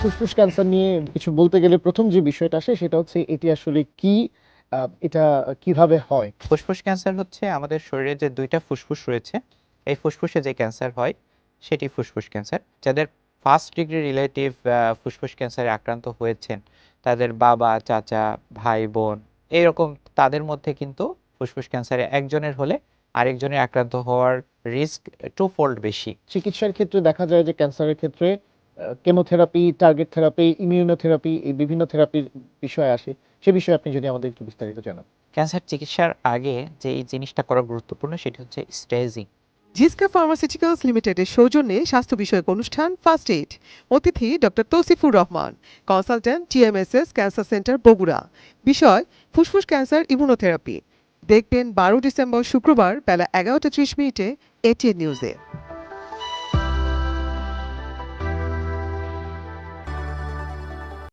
ফুসফুস ক্যান্সার নিয়ে কিছু বলতে গেলে প্রথম যে বিষয়টা আসে সেটা হচ্ছে এটি আসলে কি এটা কীভাবে হয়? ফুসফুস ক্যান্সার হচ্ছে আমাদের শরীরে যে দুইটা ফুসফুস রয়েছে এই ফুসফুসে যে ক্যান্সার হয় সেটি ফুসফুস ক্যান্সার। যাদের ফার্স্ট ডিগ্রি রিলেটিভ ফুসফুস ক্যান্সারে আক্রান্ত হয়েছেন তাদের বাবা চাচা ভাই বোন এইরকম তাদের মধ্যে কিন্তু ফুসফুস ক্যান্সারে একজনের হলে আরেকজনের আক্রান্ত হওয়ার রিস্ক টু ফোল্ড বেশি। চিকিৎসার ক্ষেত্রে দেখা যায় যে ক্যান্সারের ক্ষেত্রে কেমোথেরাপি টার্গেট থেরাপি ইমিউনোথেরাপি এই বিভিন্ন থেরাপির বিষয় আসে সে বিষয়ে আপনি যদি আমাদের একটু বিস্তারিত জানান। ক্যান্সার চিকিৎসার আগে যে এই জিনিসটা করা গুরুত্বপূর্ণ সেটি হচ্ছে স্টেজিং জিসকা ফার্মাসিউটিক্যালস লিমিটেডের সৌজন্যে স্বাস্থ্য বিষয়ক অনুষ্ঠান ফার্স্ট এইড অতিথি doctor Tausifur Rahman consultant TMSS cancer centre Bogura. বিষয় ফুসফুস ক্যান্সার ইমিউনোথেরাপি দেখবেন বারো ডিসেম্বর শুক্রবার বেলা এগারোটা ত্রিশ মিনিটে এটিএন নিউজে